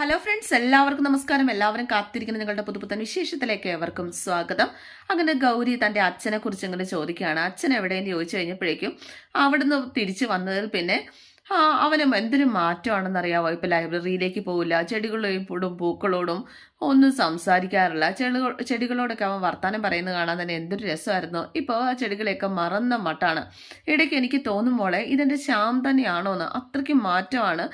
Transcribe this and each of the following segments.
Hello friends എല്ലാവർക്കും നമസ്കാരം. എല്ലാവരും കാത്തിരിക്കുന്ന നിങ്ങളുടെ പുതുപുത്തൻ വിശേഷത്തിലേക്ക് ഏവർക്കും സ്വാഗതം. അങ്ങനെ ഗൗരി തന്റെ അച്ഛനെ കുറിച്ച് ഇങ്ങനെ ചോദിക്കുകയാണ്. അച്ഛൻ എവിടെയെന്ന് ചോദിച്ചു കഴിഞ്ഞപ്പോഴേക്കും അവിടുന്ന് തിരിച്ചു വന്നതിൽ പിന്നെ ആ, അവന് എന്തൊരു മാറ്റമാണെന്നറിയാവോ? ഇപ്പൊ ലൈബ്രറിയിലേക്ക് പോകില്ല ചെടികളോടും പൂക്കളോടും ഒന്നും സംസാരിക്കാറില്ല. ചെടികൾ ചെടികളോടൊക്കെ അവൻ വർത്താനം പറയുന്നത് കാണാൻ തന്നെ എന്തൊരു രസമായിരുന്നു. ഇപ്പോൾ ആ ചെടികളെയൊക്കെ മറന്ന മട്ടാണ്. ഇടയ്ക്ക് എനിക്ക് തോന്നും മോളെ ഇതെന്റെ ശ്യാം തന്നെയാണോ എന്ന് അത്രയ്ക്ക് മാറ്റമാണ്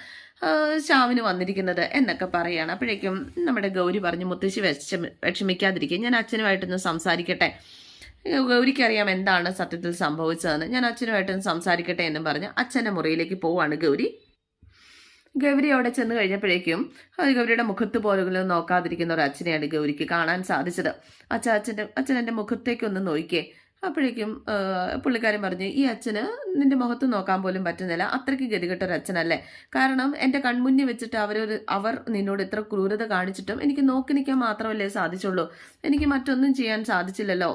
ശ്യാമിന് വന്നിരിക്കുന്നത് എന്നൊക്കെ പറയാണ്. അപ്പോഴേക്കും നമ്മുടെ ഗൗരി പറഞ്ഞു മുത്തശ്ശി വിഷമി വിഷമിക്കാതിരിക്കുക ഞാൻ അച്ഛനുമായിട്ടൊന്ന് സംസാരിക്കട്ടെ. ഗൗരിക്ക് അറിയാം എന്താണ് സത്യത്തിൽ സംഭവിച്ചതെന്ന്. ഞാൻ അച്ഛനുമായിട്ടും സംസാരിക്കട്ടെ എന്നും പറഞ്ഞ് അച്ഛന്റെ മുറിയിലേക്ക് പോവാണ് ഗൗരി. ഗൗരി അവിടെ ചെന്ന് കഴിഞ്ഞപ്പോഴേക്കും ഗൗരിയുടെ മുഖത്ത് പോലും നോക്കാതിരിക്കുന്ന ഒരു അച്ഛനെയാണ് ഗൗരിക്ക് കാണാൻ സാധിച്ചത്. അച്ഛൻ അച്ഛന്റെ അച്ഛൻ എന്റെ മുഖത്തേക്കൊന്ന് നോക്കിയേ. അപ്പോഴേക്കും പുള്ളിക്കാരൻ പറഞ്ഞു ഈ അച്ഛന് നിന്റെ മുഖത്ത് നോക്കാൻ പോലും പറ്റുന്നില്ല. അത്രയ്ക്ക് ഗതികെട്ട ഒരു അച്ഛനല്ലേ. കാരണം എന്റെ കൺമുന്നിൽ വെച്ചിട്ട് അവരൊരു അവർ നിന്നോട് ഇത്ര ക്രൂരത കാണിച്ചിട്ടും എനിക്ക് നോക്കി നിൽക്കാൻ മാത്രമല്ലേ സാധിച്ചുള്ളൂ. എനിക്ക് മറ്റൊന്നും ചെയ്യാൻ സാധിച്ചില്ലല്ലോ.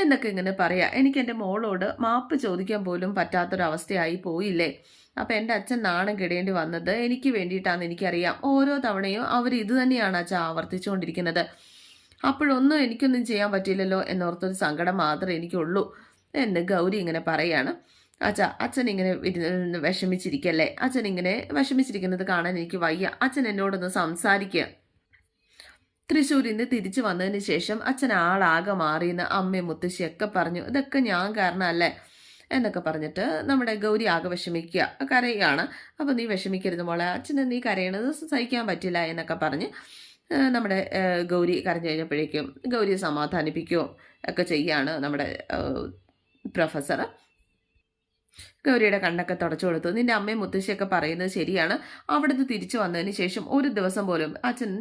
എന്നൊക്കെ ഇങ്ങനെ പറയാം. എനിക്ക് എന്റെ മോളോട് മാപ്പ് ചോദിക്കാൻ പോലും പറ്റാത്തൊരവസ്ഥയായി പോയില്ലേ? അപ്പം എന്റെ അച്ഛൻ നാണം കെടേണ്ടി വന്നത് എനിക്ക് വേണ്ടിയിട്ടാണെന്ന് എനിക്കറിയാം. ഓരോ തവണയും അവർ ഇത് തന്നെയാണ് അച്ഛൻ ആവർത്തിച്ചുകൊണ്ടിരിക്കുന്നത് അപ്പോഴൊന്നും എനിക്കൊന്നും ചെയ്യാൻ പറ്റില്ലല്ലോ എന്നോർത്തൊരു സങ്കടം മാത്രമേ എനിക്കുള്ളൂ എന്ന് ഗൗരി ഇങ്ങനെ പറയാണ്. അച്ഛ അച്ഛൻ ഇങ്ങനെ വിഷമിച്ചിരിക്കല്ലേ? അച്ഛൻ ഇങ്ങനെ വിഷമിച്ചിരിക്കുന്നത് കാണാൻ എനിക്ക് വയ്യ. അച്ഛൻ എന്നോടൊന്ന് സംസാരിക്കുക തൃശ്ശൂരിൽ നിന്ന് തിരിച്ചു വന്നതിന് ശേഷം അച്ഛൻ ആളാകെ മാറിയെന്ന് അമ്മയും മുത്തശ്ശിയൊക്കെ പറഞ്ഞു. ഇതൊക്കെ ഞാൻ കാരണമല്ലേ? എന്നൊക്കെ പറഞ്ഞിട്ട് നമ്മുടെ ഗൗരി ആകെ വിഷമിക്കുക. കരയുകയാണ്. അപ്പോൾ നീ വിഷമിക്കരുത് മോളെ. അച്ഛന് നീ കരയണത് സഹിക്കാൻ പറ്റില്ല എന്നൊക്കെ പറഞ്ഞ് നമ്മുടെ ഗൗരി കരഞ്ഞു കഴിഞ്ഞപ്പോഴേക്കും ഗൗരിയെ സമാധാനിപ്പിക്കുകയോ ഒക്കെ ചെയ്യാണ് നമ്മുടെ പ്രൊഫസർ ഗൗരിയുടെ കണ്ണൊക്കെ തുടച്ചു കൊടുത്തു. നിന്റെ അമ്മയും മുത്തശ്ശിയൊക്കെ പറയുന്നത് ശരിയാണ്. അവിടുന്ന് തിരിച്ചു വന്നതിന് ശേഷം ഒരു ദിവസം പോലും അച്ഛൻ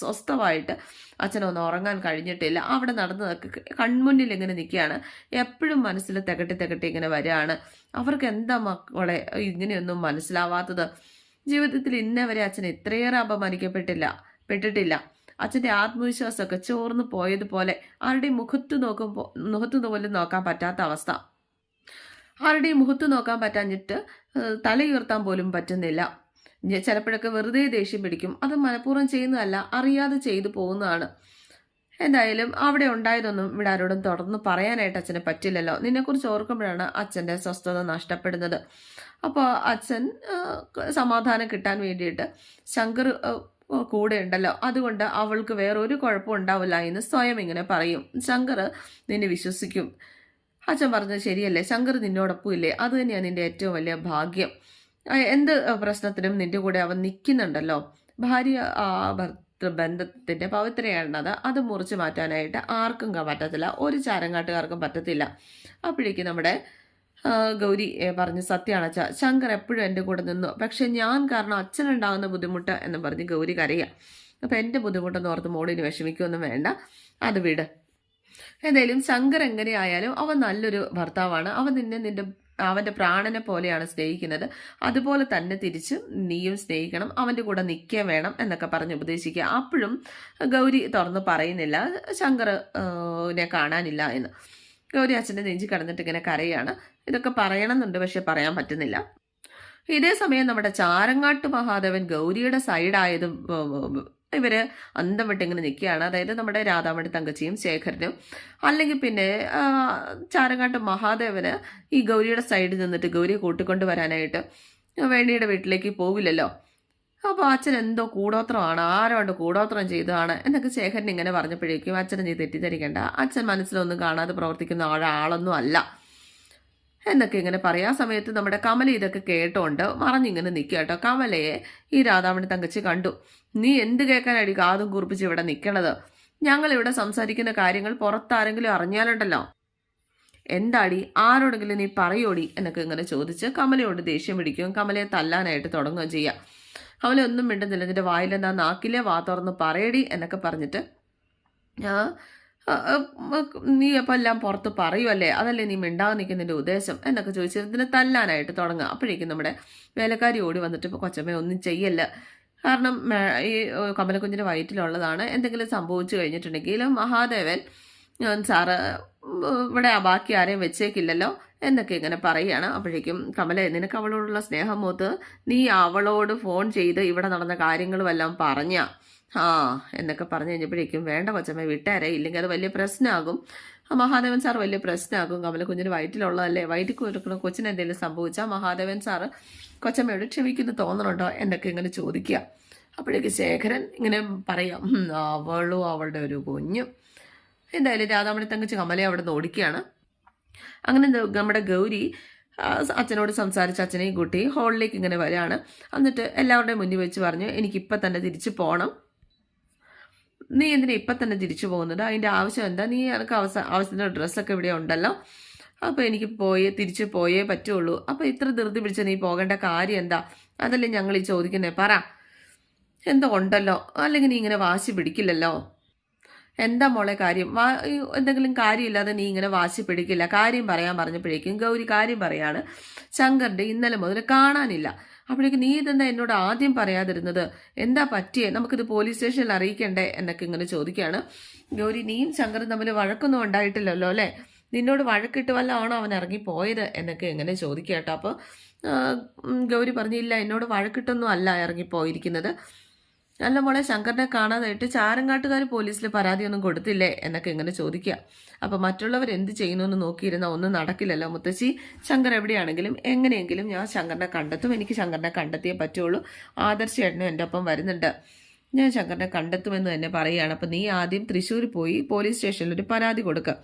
സ്വസ്ഥമായിട്ട് അച്ഛനൊന്ന് ഉറങ്ങാൻ കഴിഞ്ഞിട്ടില്ല. അവിടെ നടന്നതൊക്കെ കൺമുന്നിൽ ഇങ്ങനെ നിൽക്കുകയാണ്. എപ്പോഴും മനസ്സിൽ തികട്ടി തികട്ടി ഇങ്ങനെ വരികയാണ്. അവർക്ക് എന്താ മക്കളെ ഇങ്ങനെയൊന്നും മനസ്സിലാവാത്തത്? ജീവിതത്തിൽ ഇന്നേ വരെ അച്ഛൻ ഇത്രയേറെ അപമാനിക്കപ്പെട്ടില്ല പെട്ടിട്ടില്ല. അച്ഛന്റെ ആത്മവിശ്വാസമൊക്കെ ചോർന്നു പോയതുപോലെ ആരുടെയും മുഖത്ത് നോക്കുമ്പോൾ മുഖത്ത് പോലും നോക്കാൻ പറ്റാത്ത അവസ്ഥ. ആരുടെയും മുഖത്ത് നോക്കാൻ പറ്റാഞ്ഞിട്ട് തലയുയർത്താൻ പോലും പറ്റുന്നില്ല. ചിലപ്പോഴൊക്കെ വെറുതെ ദേഷ്യം പിടിക്കും. അത് മനഃപൂർവം ചെയ്യുന്നതല്ല അറിയാതെ ചെയ്തു പോകുന്നതാണ്. എന്തായാലും അവിടെ ഉണ്ടായതൊന്നും ഇവിടെ ആരോടും തുടർന്ന് പറയാനായിട്ട് അച്ഛന് പറ്റില്ലല്ലോ. നിന്നെക്കുറിച്ച് ഓർക്കുമ്പോഴാണ് അച്ഛന്റെ സ്വസ്ഥത നഷ്ടപ്പെടുന്നത്. അപ്പോൾ അച്ഛൻ സമാധാനം കിട്ടാൻ വേണ്ടിയിട്ട് ശങ്കർ കൂടെ ഉണ്ടല്ലോ. അതുകൊണ്ട് അവൾക്ക് വേറൊരു കുഴപ്പം ഉണ്ടാവില്ല എന്ന് സ്വയം ഇങ്ങനെ പറയും. ശങ്കർ നിന്നെ വിശ്വസിക്കും. അച്ഛൻ പറഞ്ഞത് ശരിയല്ലേ? ശങ്കർ നിന്നോടൊപ്പം ഇല്ലേ? അത് തന്നെയാണ് നിന്റെ ഏറ്റവും വലിയ ഭാഗ്യം. എന്ത് പ്രശ്നത്തിനും നിന്റെ കൂടെ അവൻ നിൽക്കുന്നുണ്ടല്ലോ? ഭാര്യ ബന്ധത്തിന്റെ പവിത്രയാണത് അത് മുറിച്ച് മാറ്റാനായിട്ട് ആർക്കും പറ്റത്തില്ല. ഒരു ചാരങ്ങാട്ടുകാർക്കും പറ്റത്തില്ല. അപ്പോഴേക്കും നമ്മുടെ ഗൗരി പറഞ്ഞ് സത്യമാണ് അച്ഛ ശങ്കർ എപ്പോഴും എന്റെ കൂടെ നിന്നു. പക്ഷെ ഞാൻ കാരണം അച്ഛനുണ്ടാകുന്ന ബുദ്ധിമുട്ട് എന്ന് പറഞ്ഞ് ഗൗരി കരയുക അപ്പം എന്റെ ബുദ്ധിമുട്ടെന്ന് ഓർത്ത് മോളിന് വിഷമിക്കുമൊന്നും വേണ്ട. അത് വിട്. എന്തായാലും ശങ്കർ എങ്ങനെയായാലും അവൻ നല്ലൊരു ഭർത്താവാണ്. അവൻ നിന്നെ നിന്റെ അവന്റെ പ്രാണനെ പോലെയാണ് സ്നേഹിക്കുന്നത്. അതുപോലെ തന്നെ തിരിച്ച് നീയും സ്നേഹിക്കണം. അവന്റെ കൂടെ നിൽക്കാൻ വേണം എന്നൊക്കെ പറഞ്ഞ് ഉപദേശിക്കുക. അപ്പോഴും ഗൗരി തുറന്ന് പറയുന്നില്ല. ശങ്കർ നെ കാണാനില്ല എന്ന്. ഗൗരി അച്ഛന്റെ നെഞ്ചി കടന്നിട്ട് ഇങ്ങനെ കരയാണ്. ഇതൊക്കെ പറയണമെന്നുണ്ട് പക്ഷെ പറയാൻ പറ്റുന്നില്ല. ഇതേ സമയം നമ്മുടെ ചാരങ്ങാട്ട് മഹാദേവൻ ഗൗരിയുടെ സൈഡായതും ഇവർ അന്തം വിട്ട് ഇങ്ങനെ നിൽക്കുകയാണ്. അതായത് നമ്മുടെ രാധാമണി തങ്കച്ചിയും ശേഖരനും അല്ലെങ്കിൽ പിന്നെ ചാരങ്ങാട്ട് മഹാദേവന് ഈ ഗൗരിയുടെ സൈഡിൽ നിന്നിട്ട് ഗൗരിയെ കൂട്ടിക്കൊണ്ട് വരാനായിട്ട് വേണിയുടെ വീട്ടിലേക്ക് പോവില്ലല്ലോ. അപ്പോൾ അച്ഛൻ എന്തോ കൂടോത്രമാണ് ആരോണ്ട് കൂടോത്രം ചെയ്തതാണ് എന്നൊക്കെ ശേഖരൻ ഇങ്ങനെ പറഞ്ഞപ്പോഴേക്കും അച്ഛനെ നീ തെറ്റിദ്ധരിക്കേണ്ട. അച്ഛൻ മനസ്സിലൊന്നും കാണാതെ പ്രവർത്തിക്കുന്ന ആളാളൊന്നും അല്ല. എന്നൊക്കെ ഇങ്ങനെ പറയാം. സമയത്ത് നമ്മുടെ കമല ഇതൊക്കെ കേട്ടോണ്ട് മറഞ്ഞിങ്ങനെ നിൽക്കുക കേട്ടോ. കമലയെ ഈ രാധാമണി തങ്കച്ചി കണ്ടു. നീ എന്ത് കേൾക്കാനായി കാതും കുറിപ്പിച്ച് ഇവിടെ നിൽക്കണത് ഞങ്ങളിവിടെ സംസാരിക്കുന്ന കാര്യങ്ങൾ പുറത്താരെങ്കിലും അറിഞ്ഞാലുണ്ടല്ലോ. എന്താടി? ആരോടെങ്കിലും നീ പറയോടി? എന്നൊക്കെ ഇങ്ങനെ ചോദിച്ച് കമലയോട് ദേഷ്യം പിടിക്കുകയും കമലയെ തല്ലാനായിട്ട് തുടങ്ങുകയും ചെയ്യാം. കമല ഒന്നും മിണ്ടുന്നില്ല. നിന്റെ വായിലെന്താ നാക്കിലെ വാ തുറന്ന് പറയടി എന്നൊക്കെ പറഞ്ഞിട്ട് നീ അപ്പോൾ എല്ലാം പുറത്ത് പറയുമല്ലേ അതല്ലേ നീ മിണ്ടാതെ നിൽക്കുന്നതിന്റെ ഉദ്ദേശം? എന്നൊക്കെ ചോദിച്ച് ഇതിനെ തല്ലാനായിട്ട് തുടങ്ങുക. അപ്പോഴേക്കും നമ്മുടെ വേലക്കാരി ഓടി വന്നിട്ട് ഇപ്പോൾ കൊച്ചമ്മ ഒന്നും ചെയ്യല്ല. കാരണം ഈ കമലക്കുഞ്ഞിന്റെ വയറ്റിലുള്ളതാണ്. എന്തെങ്കിലും സംഭവിച്ചു കഴിഞ്ഞിട്ടുണ്ടെങ്കിൽ മഹാദേവൻ സാറ് ഇവിടെ ബാക്കി ആരെയും വെച്ചേക്കില്ലല്ലോ എന്നൊക്കെ ഇങ്ങനെ പറയുകയാണ്. അപ്പോഴേക്കും കമല നിനക്ക് അവളോടുള്ള സ്നേഹം മൂത്ത് നീ അവളോട് ഫോൺ ചെയ്ത് ഇവിടെ നടന്ന കാര്യങ്ങളും എല്ലാം പറഞ്ഞ ആ എന്നൊക്കെ പറഞ്ഞു കഴിഞ്ഞപ്പോഴേക്കും വേണ്ട കൊച്ചമ്മ വിട്ടേരെ. ഇല്ലെങ്കിൽ അത് വലിയ പ്രശ്നമാകും മഹാദേവൻ സാർ വലിയ പ്രശ്നമാകും കമല കുഞ്ഞിന് വയറ്റിലുള്ളതല്ലേ? വയറ്റിൽ കൊടുക്കുന്ന കൊച്ചിന് എന്തെങ്കിലും സംഭവിച്ചാൽ മഹാദേവൻ സാറ് കൊച്ചമ്മയോട് ക്ഷമിക്കുന്നു തോന്നണുണ്ടോ എന്നൊക്കെ ഇങ്ങനെ ചോദിക്കുക. അപ്പോഴേക്ക് ശേഖരൻ ഇങ്ങനെ പറയാം "ഉം, അവളും അവളുടെ ഒരു കുഞ്ഞും. എന്തായാലും രാധാമണി തങ്കച്ച് കമലയെ അവിടെ നിന്ന് ഓടിക്കുകയാണ്. അങ്ങനെ നമ്മുടെ ഗൗരി അച്ഛനോട് സംസാരിച്ച് അച്ഛനെയും കുട്ടി ഹോളിലേക്ക് ഇങ്ങനെ വരികയാണ്. എന്നിട്ട് എല്ലാവരുടെയും മുന്നിൽ വെച്ച് പറഞ്ഞു എനിക്കിപ്പം തന്നെ തിരിച്ചു പോകണം നീ എന്തിനാ ഇപ്പം തന്നെ തിരിച്ചു പോകുന്നത്? അതിന്റെ ആവശ്യം എന്താ? നീ എനിക്ക് അവസ ആവശ്യത്തിന്റെ ഡ്രസ്സൊക്കെ ഇവിടെ ഉണ്ടല്ലോ. അപ്പോൾ എനിക്ക് പോയേ തിരിച്ചു പോയേ പറ്റുള്ളൂ. അപ്പോൾ ഇത്ര ധൃതി പിടിച്ച നീ പോകേണ്ട കാര്യം എന്താ? അതല്ലേ ഞങ്ങൾ ഈ ചോദിക്കുന്നേ. പറ. എന്തോ ഉണ്ടല്ലോ. അല്ലെങ്കിൽ നീ ഇങ്ങനെ വാശി പിടിക്കില്ലല്ലോ? എന്താ മോളെ കാര്യം? വാ എന്തെങ്കിലും കാര്യമില്ലാതെ നീ ഇങ്ങനെ വാശി പിടിക്കില്ല. കാര്യം പറയാൻ പറഞ്ഞപ്പോഴേക്കും ഗൗരി കാര്യം പറയാണ് ശങ്കറിന്റെ ഇന്നലെ മുതൽ കാണാനില്ല. അപ്പോഴേക്കും നീ ഇതെന്താ എന്നോട് ആദ്യം പറയാതിരുന്നത്? എന്താ പറ്റിയേ? നമുക്കിത് പോലീസ് സ്റ്റേഷനിൽ അറിയിക്കണ്ടേ എന്നൊക്കെ ഇങ്ങനെ ചോദിക്കുകയാണ്. ഗൗരി നീയും ശങ്കറും തമ്മിൽ വഴക്കൊന്നും ഉണ്ടായിട്ടില്ലല്ലോ അല്ലേ? നിന്നോട് വഴക്കിട്ട് വല്ല ആണോ അവൻ ഇറങ്ങിപ്പോയത് എന്നൊക്കെ എങ്ങനെ ചോദിക്കുക കേട്ടോ അപ്പോൾ ഗൗരി പറഞ്ഞില്ല എന്നോട് വഴക്കിട്ടൊന്നും അല്ല ഇറങ്ങിപ്പോയിരിക്കുന്നത്. അല്ല മോളെ ശങ്കറിനെ കാണാതായിട്ട് ചാരങ്ങാട്ടുകാർ പോലീസിൽ പരാതിയൊന്നും കൊടുത്തില്ലേ? എന്നൊക്കെ ഇങ്ങനെ ചോദിക്കുക അപ്പം മറ്റുള്ളവർ എന്ത് ചെയ്യുന്നു നോക്കിയിരുന്ന ഒന്നും നടക്കില്ലല്ലോ മുത്തശ്ശി. ശങ്കർ എവിടെയാണെങ്കിലും എങ്ങനെയെങ്കിലും ഞാൻ ശങ്കറിനെ കണ്ടെത്തും. എനിക്ക് ശങ്കറിനെ കണ്ടെത്തിയേ പറ്റുള്ളൂ. ആദർശ ചേട്ടനും എന്റെ ഒപ്പം വരുന്നുണ്ട്. ഞാൻ ശങ്കറിനെ കണ്ടെത്തുമെന്ന് തന്നെ പറയുകയാണ്. അപ്പം നീ ആദ്യം തൃശ്ശൂർ പോയി പോലീസ് സ്റ്റേഷനിൽ ഒരു പരാതി കൊടുക്കുക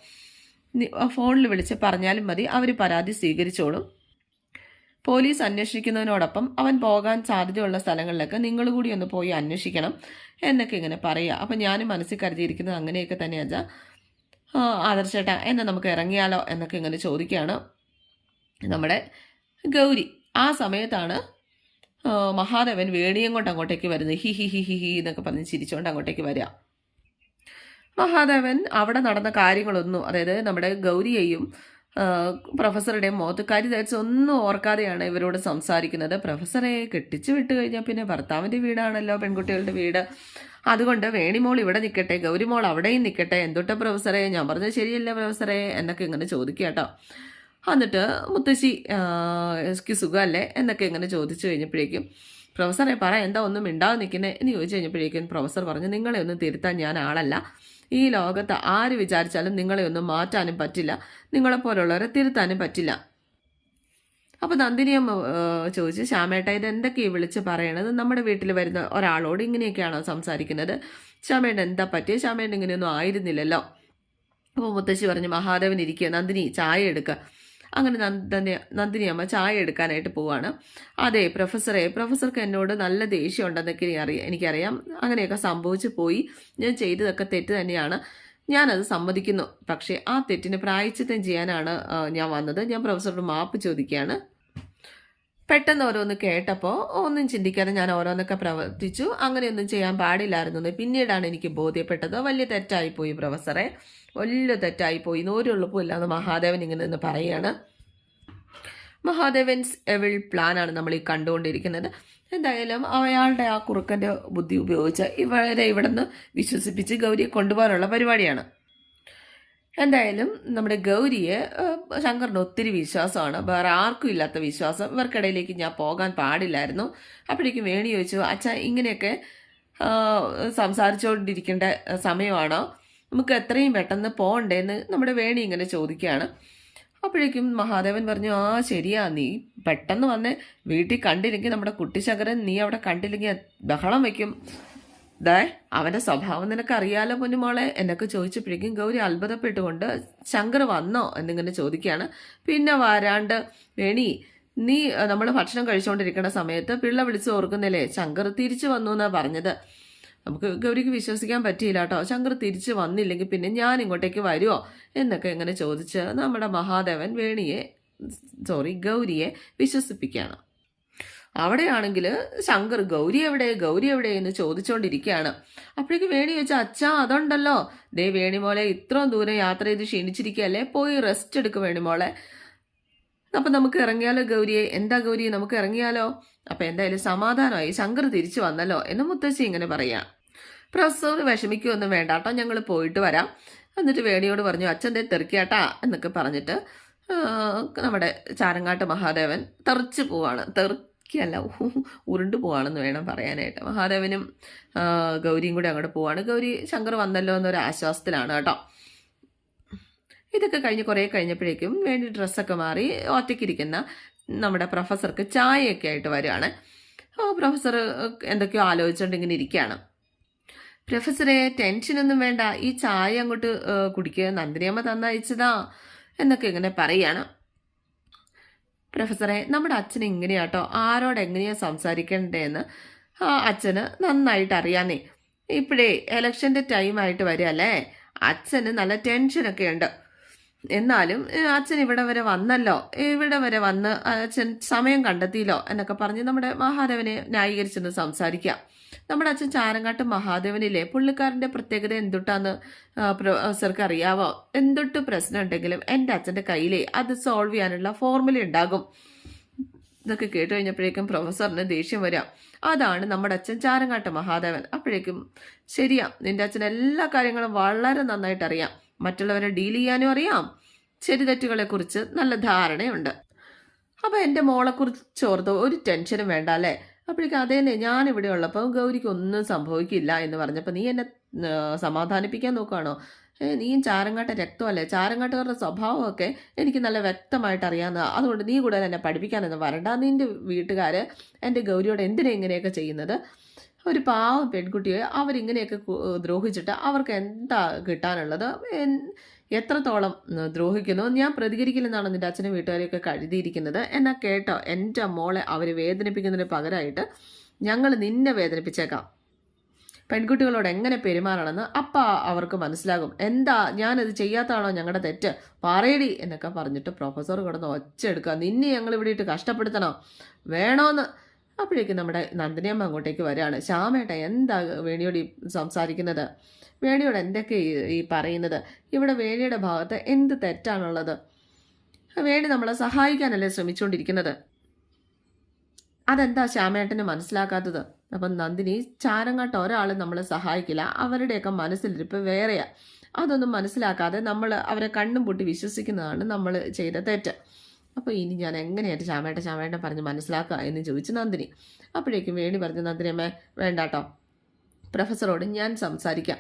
ഫോണിൽ വിളിച്ച് പറഞ്ഞാലും മതി. അവർ പരാതി സ്വീകരിച്ചോളും. പോലീസ് അന്വേഷിക്കുന്നതിനോടൊപ്പം അവൻ പോകാൻ സാധ്യതയുള്ള സ്ഥലങ്ങളിലൊക്കെ നിങ്ങൾ കൂടി ഒന്ന് പോയി അന്വേഷിക്കണം എന്നൊക്കെ ഇങ്ങനെ പറയുക. അപ്പം ഞാനും മനസ്സിൽ കരുതിയിരിക്കുന്നത് അങ്ങനെയൊക്കെ തന്നെ അജ ആദർശേട്ടാ എന്നെ നമുക്ക് ഇറങ്ങിയാലോ എന്നൊക്കെ ഇങ്ങനെ ചോദിക്കുകയാണ് നമ്മുടെ ഗൗരി. ആ സമയത്താണ് മഹാദേവൻ വേണിയും കൊണ്ട് അങ്ങോട്ടേക്ക് വരുന്നത്. ഹി ഹി ഹി ഹി ഹി എന്നൊക്കെ പറഞ്ഞ് ചിരിച്ചുകൊണ്ട് അങ്ങോട്ടേക്ക് വരിക. മഹാദേവൻ അവിടെ നടന്ന കാര്യങ്ങളൊന്നും അതായത് നമ്മുടെ ഗൗരിയെയും ആ, പ്രൊഫസറുടെയും മുഖത്ത് കരി തരച്ച് ഒന്നും ഓർക്കാതെയാണ് ഇവരോട് സംസാരിക്കുന്നത്. പ്രൊഫസറെ കെട്ടിച്ചു വിട്ട് കഴിഞ്ഞാൽ പിന്നെ ഭർത്താവിന്റെ വീടാണല്ലോ പെൺകുട്ടികളുടെ വീട്. അതുകൊണ്ട് വേണിമോൾ ഇവിടെ നിൽക്കട്ടെ ഗൗരിമോൾ അവിടെയും നിൽക്കട്ടെ എന്തൊട്ട പ്രൊഫസറെ? ഞാൻ പറഞ്ഞത് ശരിയല്ല പ്രൊഫസറെ? എന്നൊക്കെ ഇങ്ങനെ ചോദിക്കുക കേട്ടോ. എന്നിട്ട് മുത്തശ്ശി സുഖമല്ലേ? എന്നൊക്കെ ഇങ്ങനെ ചോദിച്ചു കഴിഞ്ഞപ്പോഴേക്കും പ്രൊഫസറെ പറ എന്താ ഒന്നും മിണ്ടാതെ നിൽക്കുന്നത് എന്ന് ചോദിച്ചു കഴിഞ്ഞപ്പോഴേക്കും പ്രൊഫസർ പറഞ്ഞു നിങ്ങളെ ഒന്നും തിരുത്താൻ ഞാൻ ആളല്ല. ഈ ലോകത്ത് ആര് വിചാരിച്ചാലും നിങ്ങളെ ഒന്നും മാറ്റാനും പറ്റില്ല. നിങ്ങളെപ്പോലുള്ളവരെ തിരുത്താനും പറ്റില്ല. അപ്പോൾ നന്ദിനിയമ്മ ചോദിച്ചു ശ്യാമേട്ട ഇത് എന്തൊക്കെയാണ് വിളിച്ച് പറയണത്? നമ്മുടെ വീട്ടിൽ വരുന്ന ഒരാളോട് ഇങ്ങനെയൊക്കെയാണോ സംസാരിക്കുന്നത്? ശ്യാമേട്ട എന്താ പറ്റിയത് ശ്യാമേട്ട ഇങ്ങനെയൊന്നും ആയിരുന്നില്ലല്ലോ. അപ്പോൾ മുത്തശ്ശി പറഞ്ഞു മഹാദേവൻ ഇരിക്കുക നന്ദിനി ചായ എടുക്കുക അങ്ങനെ നന്ദനി നന്ദിനി അമ്മ ചായ എടുക്കാനായിട്ട് പോവാണ്. അതെ പ്രൊഫസറെ പ്രൊഫസർക്ക് എന്നോട് നല്ല ദേഷ്യം ഉണ്ടെന്നൊക്കെ അറിയാം എനിക്കറിയാം. അങ്ങനെയൊക്കെ സംഭവിച്ചു പോയി. ഞാൻ ചെയ്തതൊക്കെ തെറ്റ് തന്നെയാണ്. ഞാനത് സമ്മതിക്കുന്നു. പക്ഷേ ആ തെറ്റിന് പ്രായച്ചിത്തം ചെയ്യാനാണ് ഞാൻ വന്നത്. ഞാൻ പ്രൊഫസറോട് മാപ്പ് ചോദിക്കുകയാണ്. പെട്ടെന്ന് ഓരോന്ന് കേട്ടപ്പോൾ ഒന്നും ചിന്തിക്കാതെ ഞാൻ ഓരോന്നൊക്കെ പ്രവർത്തിച്ചു. അങ്ങനെയൊന്നും ചെയ്യാൻ പാടില്ലായിരുന്നു എന്ന് പിന്നീടാണ് എനിക്ക് ബോധ്യപ്പെട്ടത്. വലിയ തെറ്റായി പോയി പ്രൊഫസറെ. വലിയ തെറ്റായി തെറ്റായിപ്പോയി നൂറുള്ളപ്പോൾ ഇല്ലാന്ന് മഹാദേവൻ ഇങ്ങനെ നിന്ന് പറയുകയാണ്. മഹാദേവൻസ് എവിൾ പ്ലാനാണ് നമ്മൾ ഈ കണ്ടുകൊണ്ടിരിക്കുന്നത്. എന്തായാലും അയാളുടെ ആ കുറുക്കന്റെ ബുദ്ധി ഉപയോഗിച്ച് ഇവരെ ഇവിടെ നിന്ന് വിശ്വസിപ്പിച്ച് ഗൗരിയെ കൊണ്ടുപോകാനുള്ള പരിപാടിയാണ്. എന്തായാലും നമ്മുടെ ഗൗരിയെ ശങ്കറിന് ഒത്തിരി വിശ്വാസമാണ്. വേറെ ആർക്കും ഇല്ലാത്ത വിശ്വാസം. ഇവർക്കിടയിലേക്ക് ഞാൻ പോകാൻ പാടില്ലായിരുന്നു. അപ്പോഴേക്കും വേണി ചോദിച്ചു അച്ഛാ ഇങ്ങനെയൊക്കെ സംസാരിച്ചുകൊണ്ടിരിക്കേണ്ട സമയമാണോ? നമുക്ക് എത്രയും പെട്ടെന്ന് പോകണ്ടേന്ന് നമ്മുടെ വേണി ഇങ്ങനെ ചോദിക്കുകയാണ്. അപ്പോഴേക്കും മഹാദേവൻ പറഞ്ഞു ആ ശരിയാ നീ പെട്ടെന്ന് വന്ന് വീട്ടിൽ കണ്ടില്ലെങ്കിൽ നമ്മുടെ കുട്ടിശങ്കരൻ നീ അവിടെ കണ്ടില്ലെങ്കിൽ ബഹളം വെക്കും. ദേ അവന്റെ സ്വഭാവം നിനക്ക് അറിയാലോ പൊന്നുമോളെ? എന്നൊക്കെ ചോദിച്ചപ്പോഴേക്കും ഗൗരി അത്ഭുതപ്പെട്ടുകൊണ്ട് ശങ്കർ വന്നോ? എന്നിങ്ങനെ ചോദിക്കുകയാണ്. പിന്നെ വരാണ്ട് വേണി നീ നമ്മൾ ഭക്ഷണം കഴിച്ചുകൊണ്ടിരിക്കുന്ന സമയത്ത് പിള്ള വിളിച്ച് ഓർക്കുന്നില്ലേ? ശങ്കർ തിരിച്ചു വന്നു എന്നാ പറഞ്ഞത്. നമുക്ക് ഗൗരിക്ക് വിശ്വസിക്കാൻ പറ്റിയില്ല കേട്ടോ. ശങ്കർ തിരിച്ചു വന്നില്ലെങ്കിൽ പിന്നെ ഞാൻ ഇങ്ങോട്ടേക്ക് വരുമോ എന്നൊക്കെ ഇങ്ങനെ ചോദിച്ച് നമ്മുടെ മഹാദേവൻ വേണിയെ സോറി ഗൗരിയെ വിശ്വസിപ്പിക്കുകയാണ്. അവിടെയാണെങ്കിൽ ശങ്കർ ഗൗരി എവിടെ? ഗൗരി എവിടെ? എന്ന് ചോദിച്ചുകൊണ്ടിരിക്കുകയാണ് അപ്പോഴേക്ക് വേണി ചോദിച്ചാൽ അച്ഛാ അതുണ്ടല്ലോ. ദേ വേണിമോളെ ഇത്രയും ദൂരം യാത്ര ചെയ്ത് ക്ഷീണിച്ചിരിക്കുകയല്ലേ? പോയി റെസ്റ്റ് എടുക്ക് വേണിമോളെ അപ്പം നമുക്ക് ഇറങ്ങിയാലോ ഗൗരിയെ എന്താ ഗൗരി? നമുക്ക് ഇറങ്ങിയാലോ? അപ്പം എന്തായാലും സമാധാനമായി. ശങ്കർ തിരിച്ചു വന്നല്ലോ. എന്ന് മുത്തശ്ശി ഇങ്ങനെ പറയാം. പ്രസവന് വിഷമിക്കുകയൊന്നും വേണ്ട കേട്ടോ ഞങ്ങൾ പോയിട്ട് വരാം. എന്നിട്ട് വേണിയോട് പറഞ്ഞു അച്ഛന്റെ തെറിക്കാട്ടാ. എന്നൊക്കെ പറഞ്ഞിട്ട് നമ്മുടെ ചാരങ്ങാട്ട് മഹാദേവൻ തെറിച്ച് പോവാണ്. തെറിക്കല്ല ഉ- ഉരുണ്ടു പോവാണെന്ന് വേണം പറയാനായിട്ട്. മഹാദേവനും ഗൗരിയും കൂടി അങ്ങോട്ട് പോവാണ്. ഗൗരി ശങ്കർ വന്നല്ലോ എന്നൊരു ആശ്വാസത്തിലാണ് കേട്ടോ. ഇതൊക്കെ കഴിഞ്ഞ് കുറേ കഴിഞ്ഞപ്പോഴേക്കും വേണ്ടി ഡ്രസ്സൊക്കെ മാറി ഒറ്റയ്ക്കിരിക്കുന്ന നമ്മുടെ പ്രൊഫസർക്ക് ചായയൊക്കെ ആയിട്ട് വരികയാണ് അപ്പോൾ പ്രൊഫസർ എന്തൊക്കെയോ ആലോചിച്ചുകൊണ്ട് ഇങ്ങനെ ഇരിക്കുകയാണ്. പ്രൊഫസറെ ടെൻഷനൊന്നും വേണ്ട. ഈ ചായ അങ്ങോട്ട് കുടിക്കുക നന്ദിനിയമ്മ തന്നയച്ചതാ എന്നൊക്കെ ഇങ്ങനെ പറയാണ് പ്രൊഫസറെ നമ്മുടെ അച്ഛൻ എങ്ങനെയാട്ടോ ആരോട് എങ്ങനെയാ സംസാരിക്കേണ്ടതെന്ന് ആ അച്ഛന് നന്നായിട്ട് അറിയാന്നേ. ഇപ്പോഴേ എലക്ഷന്റെ ടൈമായിട്ട് വരികയല്ലേ? അച്ഛന് നല്ല ടെൻഷനൊക്കെ ഉണ്ട്. എന്നാലും അച്ഛൻ ഇവിടെ വരെ വന്നല്ലോ. ഇവിടെ വരെ വന്ന് അച്ഛൻ സമയം കണ്ടെത്തിയില്ലോ എന്നൊക്കെ പറഞ്ഞ് നമ്മുടെ മഹാദേവനെ ന്യായീകരിച്ചെന്ന് സംസാരിക്കാം. നമ്മുടെ അച്ഛൻ ചാരങ്ങാട്ട് മഹാദേവനില്ലേ? പുള്ളിക്കാരന്റെ പ്രത്യേകത എന്തുട്ടാന്ന് പ്രൊഫസർക്ക് അറിയാവോ? എന്തൊട്ട് പ്രശ്നം ഉണ്ടെങ്കിലും എന്റെ അച്ഛന്റെ കയ്യിലേ അത് സോൾവ് ചെയ്യാനുള്ള ഫോർമുല ഉണ്ടാകും. ഇതൊക്കെ കേട്ട് കഴിഞ്ഞപ്പോഴേക്കും പ്രൊഫസറിന് ദേഷ്യം വരാം. അതാണ് നമ്മുടെ അച്ഛൻ ചാരങ്ങാട്ട് മഹാദേവൻ. അപ്പോഴേക്കും ശരിയാ നിന്റെ അച്ഛൻ എല്ലാ കാര്യങ്ങളും വളരെ നന്നായിട്ട് അറിയാം. മറ്റുള്ളവരെ ഡീൽ ചെയ്യാനും അറിയാം. ശരി തെറ്റുകളെക്കുറിച്ച് നല്ല ധാരണയുണ്ട്. അപ്പോൾ എന്റെ മോളെക്കുറിച്ച് ഓർത്ത് ഒരു ടെൻഷനും വേണ്ട അല്ലേ? അപ്പോഴേക്കും അതേന്നെ ഞാനിവിടെ ഉള്ളപ്പോൾ ഗൗരിക്ക് ഒന്നും സംഭവിക്കില്ല എന്ന് പറഞ്ഞപ്പോൾ നീ എന്നെ സമാധാനിപ്പിക്കാൻ നോക്കുകയാണോ നീയും ചാരങ്ങാട്ട രക്തമല്ലേ? ചാരങ്ങാട്ടുകാരുടെ സ്വഭാവമൊക്കെ എനിക്ക് നല്ല വ്യക്തമായിട്ട് അറിയാവുന്ന അതുകൊണ്ട് നീ കൂടുതൽ എന്നെ പഠിപ്പിക്കാനൊന്നും വരണ്ട. നിന്റെ വീട്ടുകാർ എന്റെ ഗൗരിയോട് എന്തിനാ ഇങ്ങനെയൊക്കെ ചെയ്യുന്നത്? ഒരു പാവം പെൺകുട്ടിയെ അവരിങ്ങനെയൊക്കെ ദ്രോഹിച്ചിട്ട് അവർക്ക് എന്താ കിട്ടാനുള്ളത്? എത്രത്തോളം ദ്രോഹിക്കുന്നു. ഞാൻ പ്രതികരിക്കില്ലെന്നാണ് നിന്റെ അച്ഛനും വീട്ടുകാരെയൊക്കെ കരുതിയിരിക്കുന്നത്. എന്നാ കേട്ടോ എന്റെ മോളെ അവർ വേദനിപ്പിക്കുന്നതിന് പകരമായിട്ട് ഞങ്ങൾ നിന്നെ വേദനിപ്പിച്ചേക്കാം. പെൺകുട്ടികളോട് എങ്ങനെ പെരുമാറണമെന്ന് അപ്പ അവർക്ക് മനസ്സിലാകും. എന്താ ഞാനത് ചെയ്യാത്തതാണോ ഞങ്ങളുടെ തെറ്റ്? പറയടി എന്നൊക്കെ പറഞ്ഞിട്ട് പ്രൊഫസർ കിടന്ന് ഒച്ചെടുക്കുക നിന്നെ ഞങ്ങൾ ഇവിടെ ഇട്ട് കഷ്ടപ്പെടുത്തണോ. വേണോന്ന്. അപ്പോഴേക്കും നമ്മുടെ നന്ദിനിയമ്മ അങ്ങോട്ടേക്ക് വരികയാണ്. ശ്യാമേട്ട എന്താ വേണിയോടി സംസാരിക്കുന്നത്? വേണിയോട് എന്തൊക്കെ ഈ- പറയുന്നത്? ഇവിടെ വേണിയുടെ ഭാഗത്ത് എന്ത് തെറ്റാണുള്ളത്? വേണി നമ്മളെ സഹായിക്കാനല്ലേ ശ്രമിച്ചുകൊണ്ടിരിക്കുന്നത് അതെന്താ ശ്യാമേട്ടന് മനസ്സിലാക്കാത്തത്? അപ്പം നന്ദിനി ചാരങ്ങാട്ട് ഒരാൾ നമ്മളെ സഹായിക്കില്ല. അവരുടെയൊക്കെ മനസ്സിലിരിപ്പ് വേറെയാ. അതൊന്നും മനസ്സിലാക്കാതെ നമ്മൾ അവരെ കണ്ണും പൊട്ടി വിശ്വസിക്കുന്നതാണ് നമ്മൾ ചെയ്ത തെറ്റ്. അപ്പോൾ ഇനി ഞാൻ എങ്ങനെയായിട്ട് ശ്യാമേട്ട ശ്യാമേട്ടൻ പറഞ്ഞ് മനസ്സിലാക്കുക എന്ന് ചോദിച്ചു നന്ദിനി. അപ്പോഴേക്കും വേണി പറഞ്ഞു നന്ദിനി അമ്മേ വേണ്ടാട്ടോ. പ്രൊഫസറോട് ഞാൻ സംസാരിക്കാം.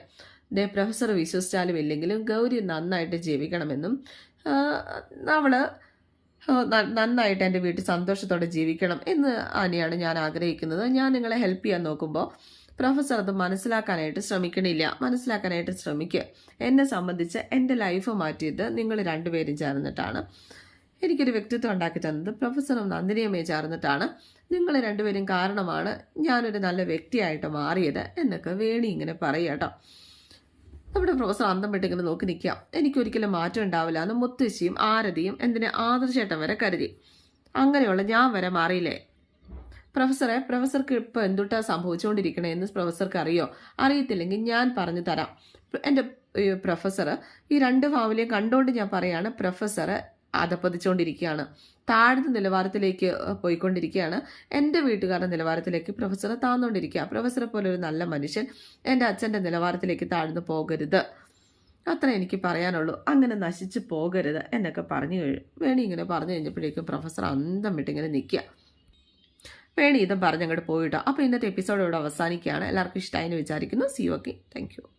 ദേ പ്രൊഫസർ വിശ്വസിച്ചാലും ഇല്ലെങ്കിലും ഗൗരി നന്നായിട്ട് ജീവിക്കണമെന്നും അവൾ നന്നായിട്ട് എന്റെ വീട്ടിൽ സന്തോഷത്തോടെ ജീവിക്കണം എന്ന് തന്നെയാണ് ഞാൻ ആഗ്രഹിക്കുന്നത്. ഞാൻ നിങ്ങളെ ഹെൽപ്പ് ചെയ്യാൻ നോക്കുമ്പോൾ പ്രൊഫസർ അത് മനസ്സിലാക്കാനായിട്ട് ശ്രമിക്കണില്ല. മനസ്സിലാക്കാനായിട്ട് ശ്രമിക്കുക എന്നെ സംബന്ധിച്ച് എന്റെ ലൈഫ് മാറ്റിയത് നിങ്ങൾ രണ്ടുപേരും ചേർന്നിട്ടാണ്. എനിക്കൊരു വ്യക്തിത്വം ഉണ്ടാക്കി തന്നത് പ്രൊഫസറും നന്ദിനിയമ്മയെ ചേർന്നിട്ടാണ്. നിങ്ങൾ രണ്ടുപേരും കാരണമാണ് ഞാനൊരു നല്ല വ്യക്തിയായിട്ട് മാറിയത് എന്നൊക്കെ വേണി ഇങ്ങനെ പറയട്ടോ നമ്മുടെ പ്രൊഫസർ അന്തം വിട്ട് ഇങ്ങനെ നോക്കി നിൽക്കുക. എനിക്കൊരിക്കലും മാറ്റം ഉണ്ടാവില്ല എന്ന് മുത്തശ്ശിയും ആരതിയും എന്തിനെ ആദർശേട്ടൻ വരെ കരുതി. അങ്ങനെയുള്ള ഞാൻ വരെ മാറിയില്ലേ? പ്രൊഫസറെ പ്രൊഫസർക്ക് ഇപ്പോൾ എന്തുട്ടാ സംഭവിച്ചുകൊണ്ടിരിക്കണേ എന്ന് പ്രൊഫസർക്ക് അറിയോ? അറിയത്തില്ലെങ്കിൽ ഞാൻ പറഞ്ഞു തരാം. എന്റെ പ്രൊഫസർ ഈ രണ്ട് ഫാമിലിയും കണ്ടുകൊണ്ട് ഞാൻ പറയാണ് പ്രൊഫസർ അധപ്പതിച്ചുകൊണ്ടിരിക്കുകയാണ് താഴ്ന്ന നിലവാരത്തിലേക്ക് പോയിക്കൊണ്ടിരിക്കുകയാണ്. എന്റെ വീട്ടുകാരുടെ നിലവാരത്തിലേക്ക് പ്രൊഫസറെ താന്നുകൊണ്ടിരിക്കുക പ്രൊഫസറെ പോലെ ഒരു നല്ല മനുഷ്യൻ എന്റെ അച്ഛന്റെ നിലവാരത്തിലേക്ക് താഴ്ന്നു പോകരുത്. അത്ര എനിക്ക് പറയാനുള്ളൂ. അങ്ങനെ നശിച്ചു പോകരുത് എന്നൊക്കെ പറഞ്ഞു വേണി ഇങ്ങനെ പറഞ്ഞു കഴിഞ്ഞപ്പോഴേക്കും പ്രൊഫസർ അന്തം വിട്ടിങ്ങനെ നിൽക്കുക. വേണി ഇതും പറഞ്ഞങ്ങോട്ട് പോയിട്ടോ. അപ്പോൾ ഇന്നത്തെ എപ്പിസോഡ് ഇവിടെ അവസാനിക്കുകയാണ്. എല്ലാവർക്കും ഇഷ്ടമായി എന്ന് വിചാരിക്കുന്നു സി ഓക്കെ താങ്ക്